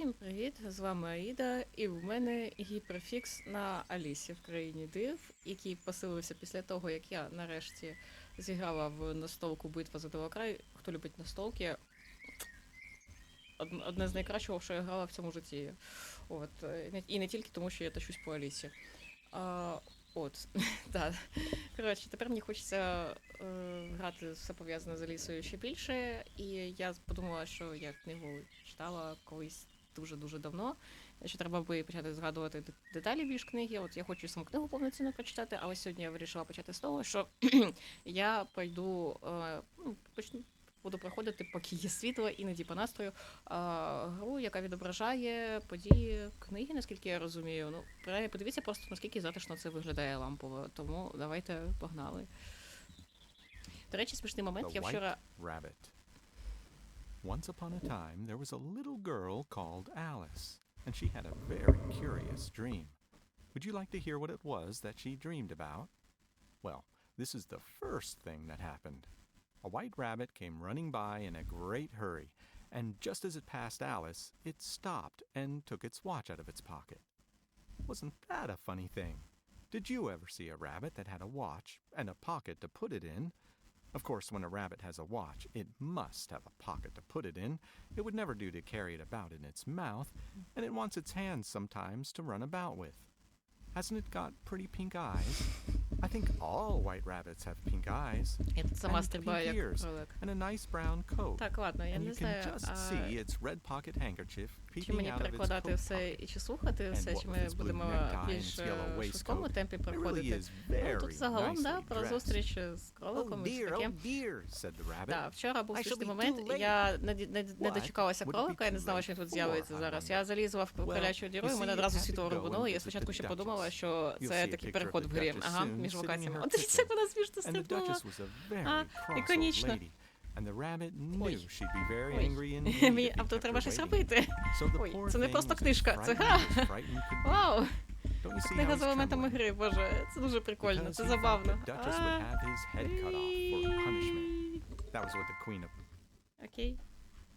Всім привіт! З вами Аїда, і в мене гіперфікс на Алісі в країні див, який посилився після того, як я нарешті зіграла в настолку Битва за Далакрай. Хто любить настолки? Од- Одне з найкращого, що я грала в цьому житті. От. е, І не тільки тому, що я тащусь по Алісі. А, от, так. Коротше, тепер мені хочеться е, грати все пов'язане з Алісою ще більше. І я подумала, що я книгу читала колись дуже-дуже давно. Що треба би почати згадувати деталі більш книги. От я хочу саму книгу повноцінно прочитати, але сьогодні я вирішила почати з того, що я пойду е, ну, почну. Буду проходити, поки є світло, іноді по настрою, а, гру, яка відображає події книги, наскільки я розумію. Ну, принаймні, подивіться просто, наскільки затишно це виглядає лампово. Тому давайте погнали. До речі, смішний момент. The Я вчора Rabbit. Once upon a time, there was a little girl called Alice, and she had a very curious dream. Would you like to hear what it was that she dreamed about? Well, this is the first thing that happened. A white rabbit came running by in a great hurry, and just as it passed Alice, it stopped and took its watch out of its pocket. Wasn't that a funny thing? Did you ever see a rabbit that had a watch and a pocket to put it in? Of course, when a rabbit has a watch, it must have a pocket to put it in. It would never do to carry it about in its mouth, and it wants its hands sometimes to run about with. Hasn't it got pretty pink eyes? I think all white rabbits have pink eyes. я тут сама and стрибаю pink як ears, кролик. and a nice brown coat. Так, ладно, я and не you can знаю, just а, see its red pocket handkerchief чи peeping мені out of its перекладати coat все pocket. і чи слухати все, чи ми будемо більш е, waistcoat, швидкому темпі проходити. Ну, тут загалом, да, про зустріч з Oh кроликом і все таке. oh dear, said the rabbit. Да, вчора був I shall момент. too late. Я не, не, не What? дочекалася Would it be кролика, я не too знала, late що він тут з'явиться зараз. Я залізла в Well, колячу діру, і мене see, одразу you have світло рубануло. Я спочатку the ще Duchess. подумала, що You'll це see a такий picture of переход the в грі. Duchess Ага, soon, між her От це kitchen. вона смішно стрибнула. А, іконічно. Ой. Ой. Мені he а то kept треба щось робити. Ой, це не просто книжка, це гра. Вау! Don't you see Книга з елементами гри, боже, це дуже прикольно, це забавно. Окей.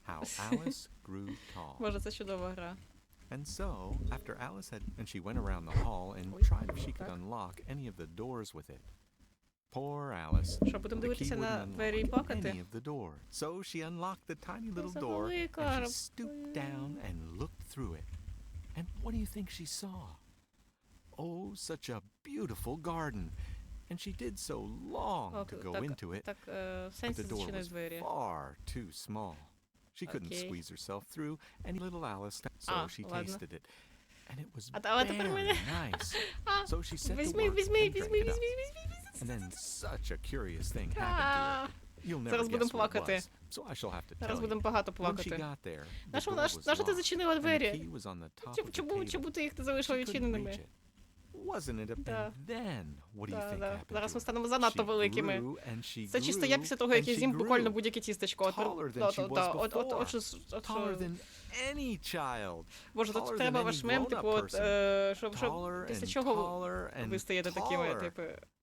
how Alice grew tall. Боже, це чудова гра. And so, after Alice had, and she went around the hall and Ой, tried if she could так. unlock any of the doors with it. Poor Alice. Що, будемо The key дивитися на wouldn't двері і unlock any плакати? of the doors. So she unlocked the tiny little за door велика, and she роб- stooped down and looked through it. And what do you think she saw? Oh, such a beautiful garden. And she did so long Ок, to go так, into it, Так, е, в but сенсі the door зачини was двері. far too small. She couldn't Okay. squeeze herself through, and little Alice, so Ah, she ладно. tasted it. And it was А а тепер very мене- nice. А, So she set to Візьми, work візьми, and drank візьми, it up. візьми, візьми, візьми. And then such a curious thing happened to her. You'll never Зараз будемо guess what it плакати. was, so I shall have to Зараз tell будемо you. багато When she плакати. got there, the Нащо door was нащо ти locked, зачинила and the двері? key was on the top Чому, of the чому, чому table. ти їх не залишила couldn't відчиненими? reach. It Да. and then what do you Да, think да. happened Зараз ми станемо занадто великими. Це чисто я після того, як я з'їм буквально будь-яке тістечко. От, да, да, да, от, от, от, от. Боже, тут треба ваш мем, типу, от, е, щоб, щоб після чого ви стаєте такими, типу.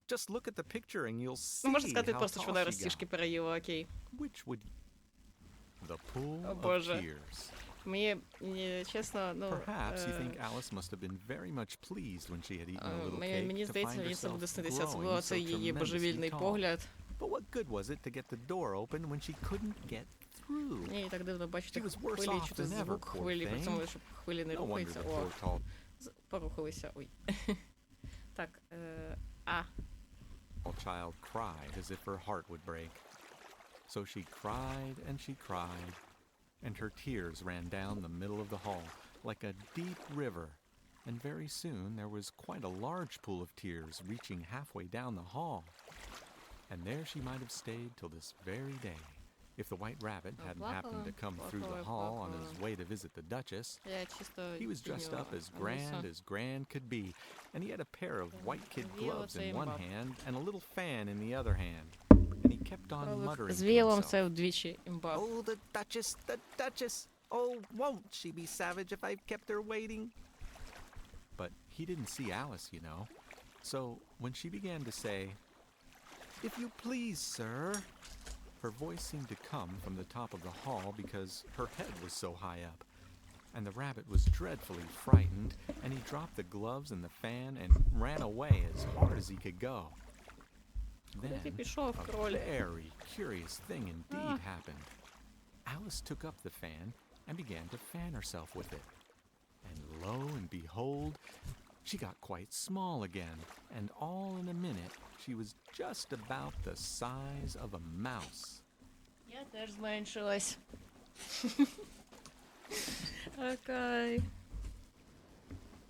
Just look at the picture and you'll see Ну, можна сказати просто, що вона got. переїла, окей. Which would the pool О, Боже. tears? Мені, мені чесно, ну... Perhaps you think е, Alice must have been very much pleased when she had eaten a е, little Мені, cake мені to здається, find мені це буде herself снитися, growing особливо so це її tremendously божевільний tall. погляд. But what good was it to get the door open when she couldn't get through? Мені так дивно бачити She was worse хвилі, off чути than ever, звук poor хвилі, при thing. цьому, щоб хвилі не No wonder рухаються. the О, poor tall з- порухалися, ой. Так, е, а, child cried as if her heart would break. So she cried and she cried, and her tears ran down the middle of the hall like a deep river. And very soon there was quite a large pool of tears reaching halfway down the hall. And there she might have stayed till this very day if the White Rabbit hadn't happened to come through the hall on his way to visit the Duchess. He was dressed up as grand as grand could be, and he had a pair of white kid gloves in one hand and a little fan in the other hand And he kept on Кролик muttering З to віялом himself. це вдвічі імба. Oh, the Duchess, the Duchess! Oh, won't she be savage if I've kept her waiting? But he didn't see Alice, you know. So when she began to say, If you please, sir, her voice seemed to come from the top of the hall because her head was so high up. and the rabbit was dreadfully frightened, and he dropped the gloves and the fan and ran away as hard as he could go. Куди ти Then пішов, a кроль? very curious thing indeed Ah. happened. Alice took up the fan and began to fan herself with it. And lo and behold, she got quite small again, and all in a minute she was just about the size of a mouse. Я теж зменшилась. Окей.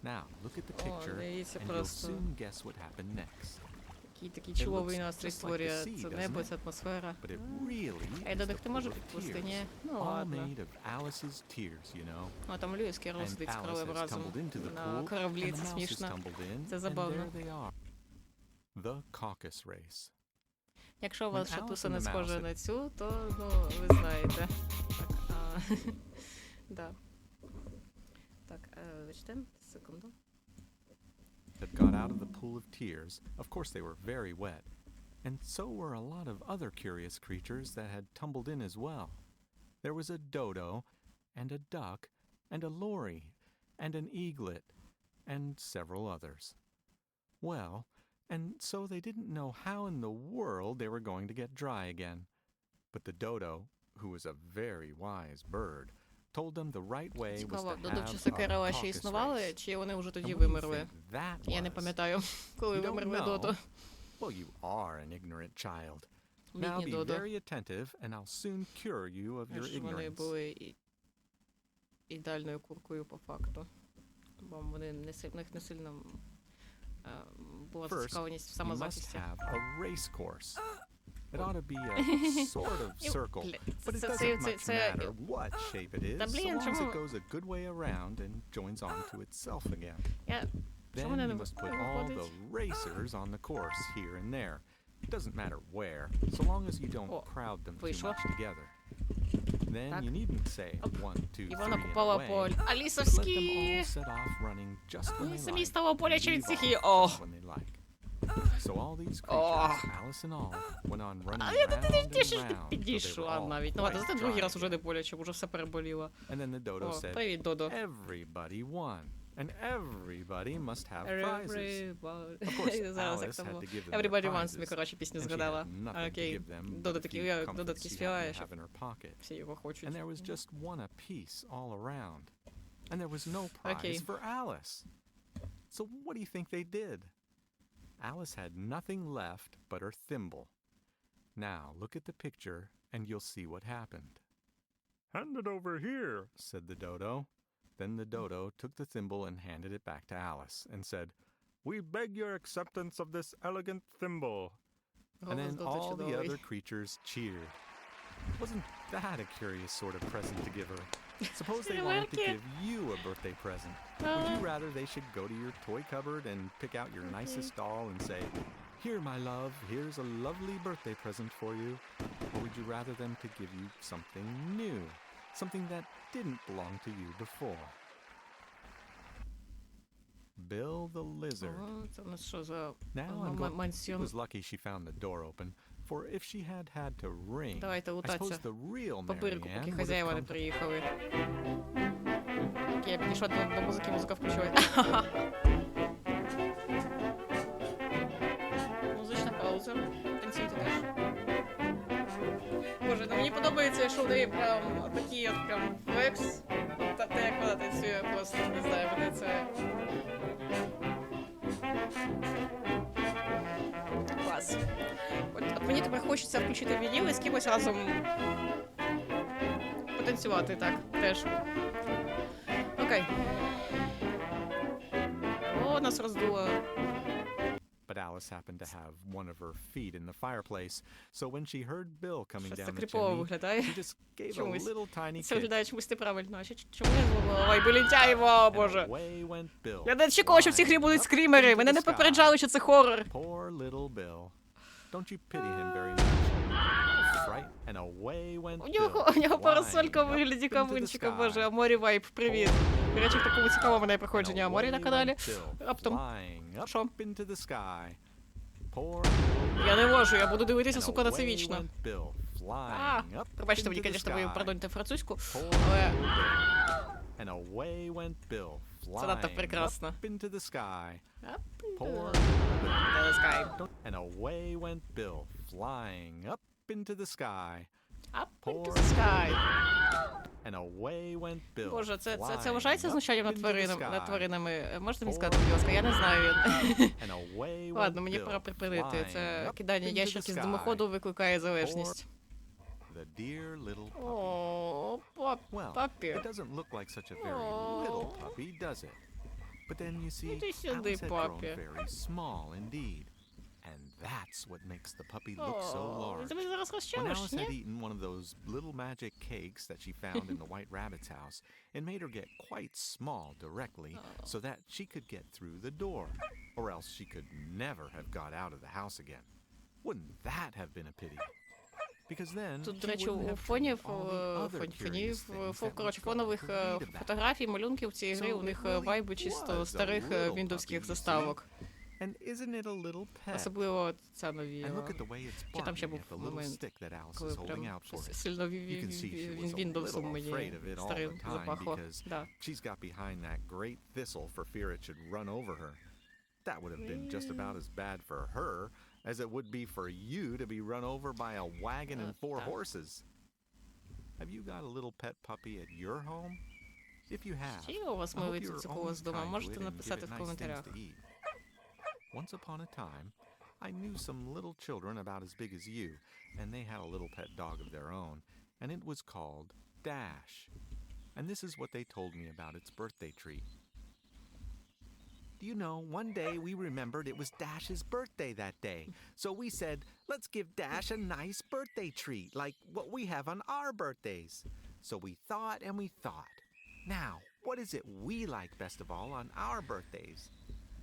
Now, look at the О, picture, дивіться and you'll просто. soon guess what happened next. Такий такий It чоловий настрій створює це небо, ця атмосфера. But really Ей, is Додик, the ти of підпусти? Ні? Ну ладно. А там Льюіс Керол сидить з королем разом на кораблі, це смішно. Це забавно. The caucus race. Якщо у вас шатуса не the схожа на цю, то ну ви знаєте. Так, а, да. Так, е, зачте, секунду. That got out of the pool of tears. Of course, they were very wet. And so were a lot of other curious creatures that had tumbled in as well. There was a dodo, and a duck, and a lory, and an eaglet, and several others. Well, and so they didn't know how in the world they were going to get dry again. But the dodo, who was a very wise bird, told them the right way was Цікаво, a Керола ще існували, race. чи вони вже тоді вимерли? Я не пам'ятаю, коли вимерли know? Додо. Well, you are an ignorant child. Now be very attentive, and I'll soon cure you of your Ж вони ignorance. були і... ідеальною куркою по факту. Бо вони не си- в них не сильно е, була First, зацікавленість в You must самозахисті. have a race course. It ought to be a sort of Ю- circle, бля, but it це- doesn't це- much це- це- matter what shape it is, Та, so блін, long as it чому- goes a good way around and joins on to itself again. Я Then мене you не must put ви- all the виходить? racers on the course here and there. It doesn't matter where, so long as you don't О, crowd them too вийшло. much together. Then Так. you needn't say Оп. one, two, І вона three, and попала away. по But let them Алісовській. all set off running just when Мені they самій like, стало and боляче від leave цих off і- just О. when they like. So all these Ох. creatures, Alice and all, went on running А я round ти and ти ще ж round ти till they підійшла were all навіть. Ну ладно, quite зате другий dry раз уже не again. боляче, бо вже все переболіло. And then the dodo О, said, привіт, Додо. everybody won, and everybody must have prizes. Everybody. Of course, Зараз як Alice це had було. to give them their Everybody wants, ми, prizes, коротше, пісню and she згадала. had nothing to Окей. give them but Додо a такий, few я- comforts Додо такий she співає, happened to що have in her pocket. всі його хочуть. And there was just one apiece all around. And there was no prize Okay. for Alice. So what do you think they did? Alice had nothing left but her thimble. Now look at the picture, and you'll see what happened. Hand it over here, said the Dodo. Then the Dodo took the thimble and handed it back to Alice, and said, We beg your acceptance of this elegant thimble. and then all the other creatures cheered. Wasn't that a curious sort of present to give her. Suppose they wanted to give you a birthday present. Would you rather they should go to your toy cupboard and pick out your nicest doll and say, Here, my love, here's a lovely birthday present for you? Or would you rather them to give you something new? Something that didn't belong to you before? Bill the Lizard. Oh, now I'm, I'm was lucky she found the door open, for if she had had to ring, Давайте I suppose лутатися. the real По бирку, Marianne поки would have хазяїва не come to приїхали. Окей, я підійшла до, до музики, музика включилась. Музична пауза. Танцюйте теж. Боже, ну мені подобається, що в неї прям такий от прям флекс. Та те, як вона танцює, просто не знаю, мене це. От, от мені тепер хочеться включити вініл і з кимось разом потанцювати так теж. Окей. О, нас роздуло. Alice happened to have one of her feet in the fireplace, so when she heard Bill coming Щось down це the кріпово chimney, виглядає. she just gave a Чомусь. little tiny Це kick. виглядає чомусь неправильно. А ще чому я зробила? Ой, вилітаємо, and боже. away went Bill, Я не очікувала, що в цій грі flying будуть up скрімери. into Мене the не sky. попереджали, що це хорор. Poor little Bill. Don't you pity him very much? Fright, and away went У нього, Bill, у нього flying парасолька в up вигляді into the кавунчика, sky. боже, Аморі Вайп, привіт. До речі, хто кому цікаво мене проходження Аморі на каналі. Bill, Раптом. flying up Що? into the sky. Poor little Я не можу, я буду дивитися, And сука, на це away вічно. went Bill, А, flying up пробачте into мені, the звісно, ви sky. пардоньте французьку, Poor але little Bill. And And away went Bill, надто flying прекрасно. up into the sky. Up Poor into the sky. And away went Bill, flying up into the sky. Up into Poor the sky. And away went Bill. Боже, це, це, це вважається знущанням над, into the тваринам, sky. над тваринами? Можете мені сказати, будь ласка, я не знаю. Ладно, мені пора припинити. Це кидання ящиків з димоходу викликає залежність. The dear little puppy. О, папі. it doesn't look like such a very Aw. little puppy, does it? But then you see, Іди сюди, папі. very small indeed. And that's what makes the puppy look so О, large. Ти мене зараз When розчавиш, Alice had ні? eaten one of those little magic cakes that she found in the White Rabbit's house, it made her get quite small directly so that she could get through the door, or else she could never have got out of the house again. Wouldn't that have been a pity? Because then Тут, до she речі, wouldn't у have фонів, tried all the е, other фон- curious фонів, things фо- that we коротше, got фонових to е, read about. фотографій, малюнків цієї гри, So у них it е, really вайби чисто was a старих е, little віндовських puppy, you заставок. And isn't it a little pet? Особливо ця And новіла. look at the way it's Чи там ще barking був at the little момент, stick that Alice коли is holding прям out for щось it. сильно You can see she was a Віндовсом little мені afraid of it all старим the time запахло. because Да. she's got behind that great thistle for fear it should run over her. That would have been just about as bad for her as it would be for you to be run over by a wagon and Uh, four that- horses. Have you got a little pet puppy at your home? If you have, Чи є у вас I hope милий you're цуцик у вас always вдома? kind to Можете it and give написати it в nice коментарях. things to eat. once upon a time, I knew some little children about as big as you, and they had a little pet dog of their own, and it was called Dash. And this is what they told me about its birthday treat. Do you know, one day we remembered it was Dash's birthday that day. So we said, let's give Dash a nice birthday treat, like what we have on our birthdays. So we thought and we thought. Now, what is it we like best of all on our birthdays?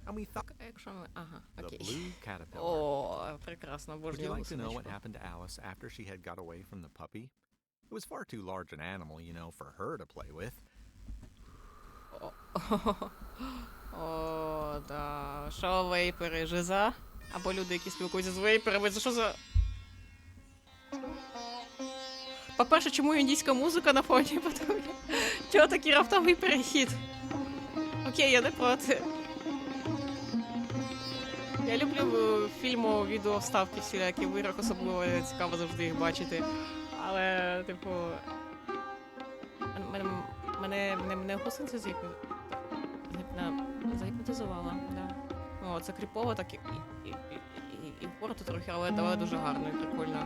And we thought Якщо ми... Ага, the окей. blue caterpillar. О, прекрасно, Would you обожнюю like to know what гусеничку. happened to Alice after she had got away from the puppy? It was far too large an animal, you know, for her to play with. О, да. Що вейпери, жиза? Або люди, які спілкуються з вейперами, це що за. По-перше, чому індійська музика на фоні? По-друге, Чого такий раптовий перехід? Окей, я не проти. Я люблю е, фільму відео вставки всілякі в іграх, особливо цікаво завжди їх бачити. Але, типу. Мене, мене, мене, мене згіпна- загіпнотизувала, да. О, це кріпово, так і, і, і, і, і впорото трохи, але, але дуже гарно і прикольно.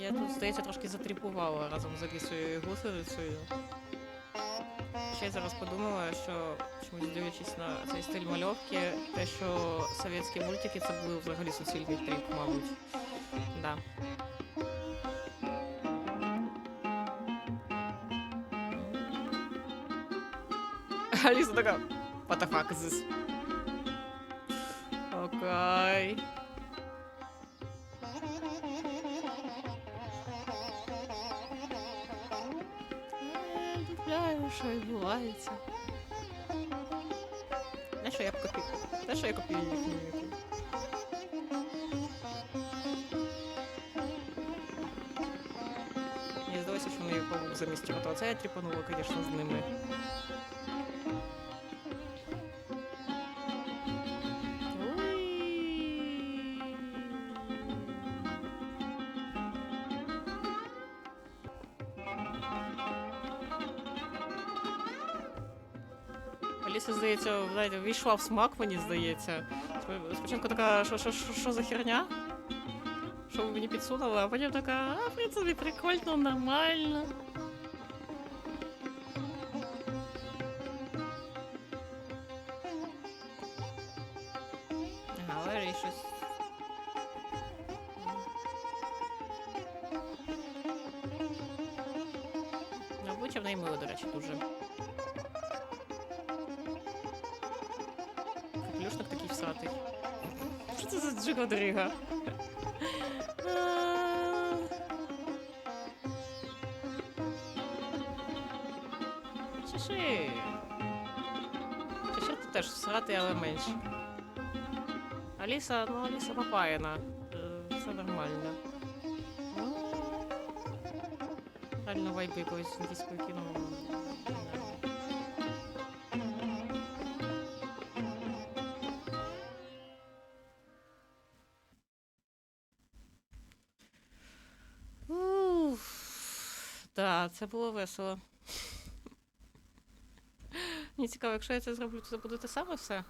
Я тут, здається, трошки затріпувала разом з Алісою і гусеницею. Ще я зараз подумала, що чомусь дивлячись на цей стиль мальовки, те, що совєтські мультики це були взагалі суцільний тріп, мабуть. Да. Аліса така. What the fuck is this? Окей. Е, що відбувається. Знаєш, що я б копі... Знаєш, що я їхню YouTube? Мені здалося, що вони замість то це я тріпанула, звісно, з ними. Знаєте, війшла в смак, мені здається. Спочатку така, що, що, що за херня? Що ви мені підсунули, а потім така, а, в принципі, прикольно, нормально. Джига-дрига? Чеши. Чешир ти теж всратий, але менше. Аліса, ну Аліса попаяна. Е, Все нормально. А. реально вайби якоїсь індійської кіно. Так, це було весело. Мені цікаво, якщо я це зроблю, то буде те саме все?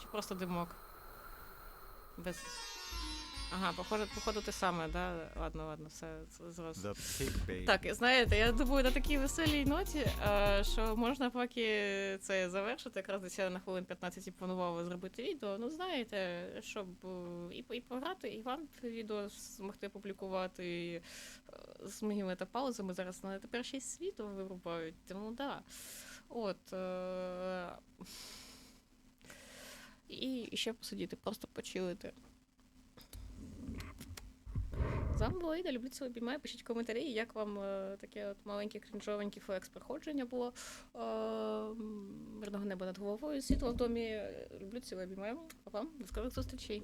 Чи просто димок? Без. Ага, походу, походу те саме, да? Ладно, ладно, все зрозуміло. Так, знаєте, я думаю, на такій веселій ноті, е, що можна поки це завершити. Якраз десь я на хвилин 15 і планувала зробити відео. Ну, знаєте, щоб е, і, і пограти, і вам відео змогти публікувати і, е, з моїми та паузами зараз на тепер ще й світло вирубають. Тому да. От. Е- і ще посидіти, просто почилити. З вами була люблю цього обіймаю. Пишіть коментарі, як вам е, таке от маленьке крінжовеньке флекс проходження було. Е, мирного неба над головою, світло в домі. Люблю цього обіймаю. А вам до скорих зустрічей.